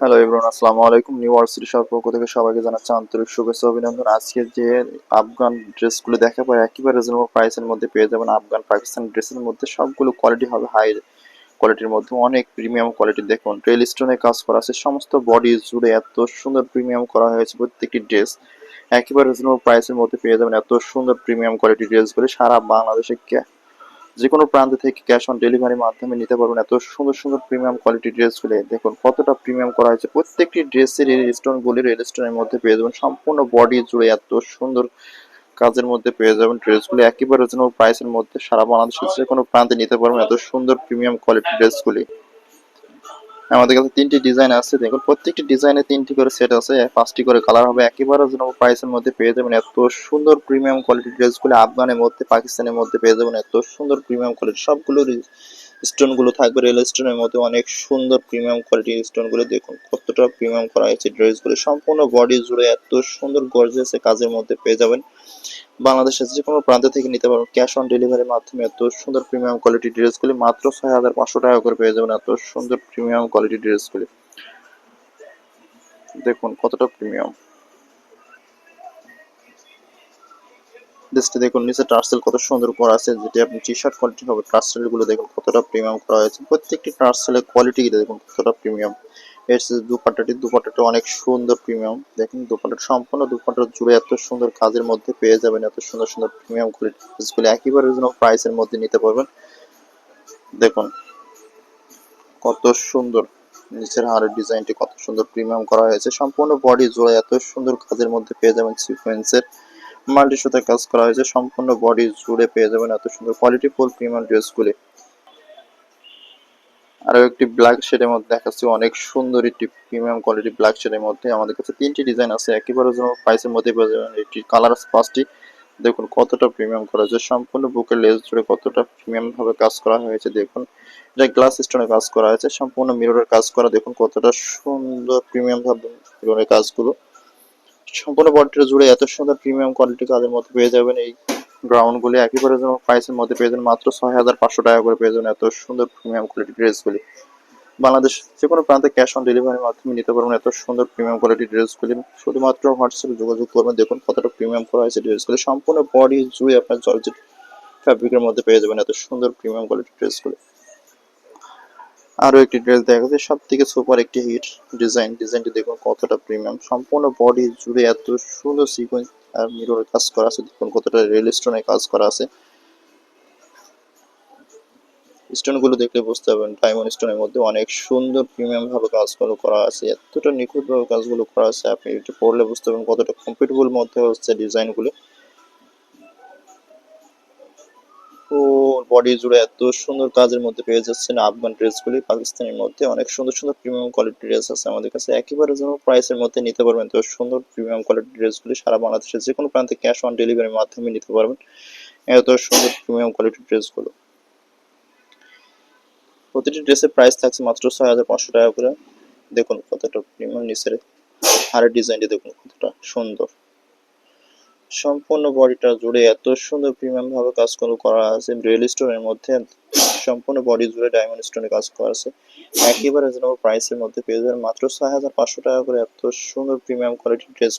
Hello everyone আসসালামু আলাইকুম new world city shop পক্ষ থেকে সবাইকে জানাচ্ছি আন্তরিক শুভেচ্ছা অভিনন্দন। আজকে যে আফগান ড্রেসগুলো দেখাবো, একেবারে রিজনেবল প্রাইসের মধ্যে পেয়ে যাবেন আফগান পাকিস্তান ড্রেসের মধ্যে। সবগুলো কোয়ালিটি হবে হাই কোয়ালিটির মধ্যে। অনেক প্রিমিয়াম কোয়ালিটি দেখুন। রেল স্টোনে কাজ করা আছে। সমস্ত বডি জুড়ে এত সুন্দর প্রিমিয়াম করা হয়েছে প্রত্যেকটি ড্রেস একেবারে রিজনেবল প্রাইসের মধ্যে পেয়ে যাবেন এত সুন্দর প্রিমিয়াম কোয়ালিটি ড্রেসগুলো সারা বাংলাদেশে যে কোনো প্রান্ত থেকে ক্যাশ অন ডেলিভারির মাধ্যমে নিতে পারবেন। এত সুন্দর সুন্দর প্রিমিয়াম কোয়ালিটি ড্রেস ড্রেসগুলো দেখুন, কতটা প্রিমিয়াম করা হয়েছে। প্রত্যেকটি ড্রেসের এই স্টোনগুলি রেল স্টোনের মধ্যে পেয়ে যাবেন। সম্পূর্ণ বডি জুড়ে এত সুন্দর কাজের মধ্যে পেয়ে যাবেন ড্রেস ড্রেসগুলি একেবারে রিজনেবল প্রাইসের মধ্যে সারা বাংলাদেশের যে কোনো প্রান্তে নিতে পারবেন এত সুন্দর প্রিমিয়াম কোয়ালিটি ড্রেস ড্রেসগুলি আমাদের কাছে তিনটি ডিজাইন আছে, দেখুন। প্রত্যেকটি ডিজাইনে তিনটি করে সেট আছে, পাঁচটি করে কালার হবে। একেবারে রিজনেবল প্রাইসের মধ্যে পেয়ে যাবেন। এত সুন্দর প্রিমিয়াম কোয়ালিটির ড্রেসগুলো আফগানের মধ্যে, পাকিস্তানের মধ্যে পেয়ে যাবেন। এত সুন্দর প্রিমিয়াম কোয়ালিটি সবগুলো স্টোনগুলো থাকবে, রেল স্টোনের মধ্যে অনেক সুন্দর প্রিমিয়াম কোয়ালিটির স্টোনগুলো দেখুন, কতটা প্রিমিয়াম করা হয়েছে ড্রেসগুলো সম্পূর্ণ বডি জুড়ে এত সুন্দর গর্জিয়াস কাজের মধ্যে পেয়ে যাবেন। বাংলাদেশের যে কোনো প্রান্ত থেকে নিতে পারবেন। ক্যাশ অন ডেলিভারির মাধ্যমে এত সুন্দর প্রিমিয়াম কোয়ালিটি ড্রেসগুলি, মাত্র ছয় হাজার পাঁচশো টাকা করে পেয়ে যাবেন এত সুন্দর প্রিমিয়াম কোয়ালিটি ড্রেসগুলি। দেখুন কতটা প্রিমিয়াম ড্রেসটি দেখুন, নিচে টার্সেল কত সুন্দর করা আছে, যেটি আপনি টি শার্ট কোয়ালিটি হবে, টার্সেলগুলো দেখুন কতটা প্রিমিয়াম করা হয়েছে। প্রত্যেকটি টার্সেলের কোয়ালিটি দেখুন কতটা প্রিমিয়াম এর যে দুপাট্টাটি, দুপাট্টাটা অনেক সুন্দর প্রিমিয়াম দেখুন, দুপাট্টা সম্পূর্ণ দুপাট্টা জুড়ে এত সুন্দর কাজের মধ্যে পেয়ে যাবেন, এত সুন্দর সুন্দর প্রিমিয়াম কোয়ালিটি ড্রেসগুলো একেবারে জন্য প্রাইসের মধ্যে নিতে পারবেন। দেখুন, কত সুন্দর নিচের হাড়ের ডিজাইনটি কত সুন্দর প্রিমিয়াম করা হয়েছে। সম্পূর্ণ বডি জুড়ে এত সুন্দর কাজের মধ্যে পেয়ে যাবেন সিকোয়েন্সের মাল্টি কাজ করা হয়েছে, সম্পূর্ণ বডি জুড়ে পেয়ে যাবেন এত সুন্দর কোয়ালিটি ফুল প্রিমিয়াম ড্রেসগুলি আরও একটি ব্ল্যাক শেডের মধ্যে দেখাচ্ছি, অনেক সুন্দর একটি প্রিমিয়াম কোয়ালিটি ব্ল্যাক শেডের মধ্যে। আমাদের কাছে তিনটি ডিজাইন আছে, একেবারে যেন প্রাইসের মধ্যে পেয়ে যাবেন। এটি কালার পাঁচটি। দেখুন কতটা প্রিমিয়াম করা হয়েছে, সম্পূর্ণ বুকের লেস জুড়ে কতটা প্রিমিয়াম ভাবে কাজ করা হয়েছে, দেখুন। এটা গ্লাস স্টোনে কাজ করা হয়েছে, সম্পূর্ণ মিররের কাজ করা, দেখুন কতটা সুন্দর প্রিমিয়াম ভাবে কাজগুলো। সম্পূর্ণ বডিটা জুড়ে এত সুন্দর প্রিমিয়াম কোয়ালিটি কাজের মধ্যে পেয়ে যাবেন। এই গ্রাউন্ড গুলি একেবারে যেন প্রাইসের মধ্যে পেয়ে যাবেন, মাত্র ছয় হাজার পাঁচশো টাকা করে পেয়ে যাবেন এত সুন্দর প্রিমিয়াম কোয়ালিটি ড্রেসগুলি বাংলাদেশ যে কোনো প্রান্তে ক্যাশ অন ডেলিভারির মাধ্যমে নিতে পারবেন এত সুন্দর প্রিমিয়াম কোয়ালিটি ড্রেসগুলি শুধুমাত্র হোয়াটসঅ্যাপে যোগাযোগ করবেন, দেখুন কতটা প্রিমিয়াম করা হয়েছে ড্রেসগুলি সম্পূর্ণ বডি জুড়ে আপনার জর্জেট ফ্যাব্রিকের মধ্যে পেয়ে যাবেন এত সুন্দর প্রিমিয়াম কোয়ালিটি ড্রেসগুলি আরও একটি ড্রেস দেখা যাচ্ছে সব থেকে সুপার একটি হিট ডিজাইন। ডিজাইনটি দেখুন কতটা প্রিমিয়াম সম্পূর্ণ বডি জুড়ে এত সুন্দর সিকোয়েন্স আর মিররের কাজ করা আছে, দেখুন কতটা রেল স্টোনে কাজ করা আছে। স্টোনগুলো দেখলে বুঝতে পারবেন ডায়মন্ড স্টোনের মধ্যে অনেক সুন্দর প্রিমিয়াম ভাবে কাজগুলো করা আছে, এতটা নিখুঁত ভাবে কাজগুলো করা আছে, আপনি এটা পড়লে বুঝতে পারবেন কতটা কমফোর্টেবল মধ্যে হচ্ছে ডিজাইনগুলো বডি জুড়ে এত সুন্দর কাজের মধ্যে পেয়ে যাচ্ছেন আফগান ড্রেসগুলি। পাকিস্তানের মধ্যে অনেক সুন্দর সুন্দর প্রিমিয়াম কোয়ালিটি ড্রেস আছে আমাদের কাছে। একেবারে যেন প্রাইসের মধ্যে নিতে পারবেন। তো সুন্দর প্রিমিয়াম কোয়ালিটি ড্রেসগুলি সারা বাংলাদেশের যে কোনো প্রান্তে ক্যাশ অন ডেলিভারির মাধ্যমে নিতে পারবেন। এত সুন্দর প্রিমিয়াম কোয়ালিটির ড্রেসগুলো প্রতিটি ড্রেসের প্রাইস থাকছে মাত্র ছয় হাজার পাঁচশো টাকা করে। দেখুন কতটা প্রিমিয়াম নিচের হারের ডিজাইনটি দেখুন কতটা সুন্দর। সম্পূর্ণ বডিটা জুড়ে এত সুন্দর প্রিমিয়াম ভাবে কাজ করা আছে। রিয়েল স্টোনের মধ্যে সম্পূর্ণ বডি জুড়ে ডায়মন্ড স্টোনে কাজ করা আছে। একেবারে রিজনেবল প্রাইসের মধ্যে পেয়ে যাবেন। মাত্র ছয় হাজার পাঁচশো টাকা করে এত সুন্দর প্রিমিয়াম কোয়ালিটির ড্রেস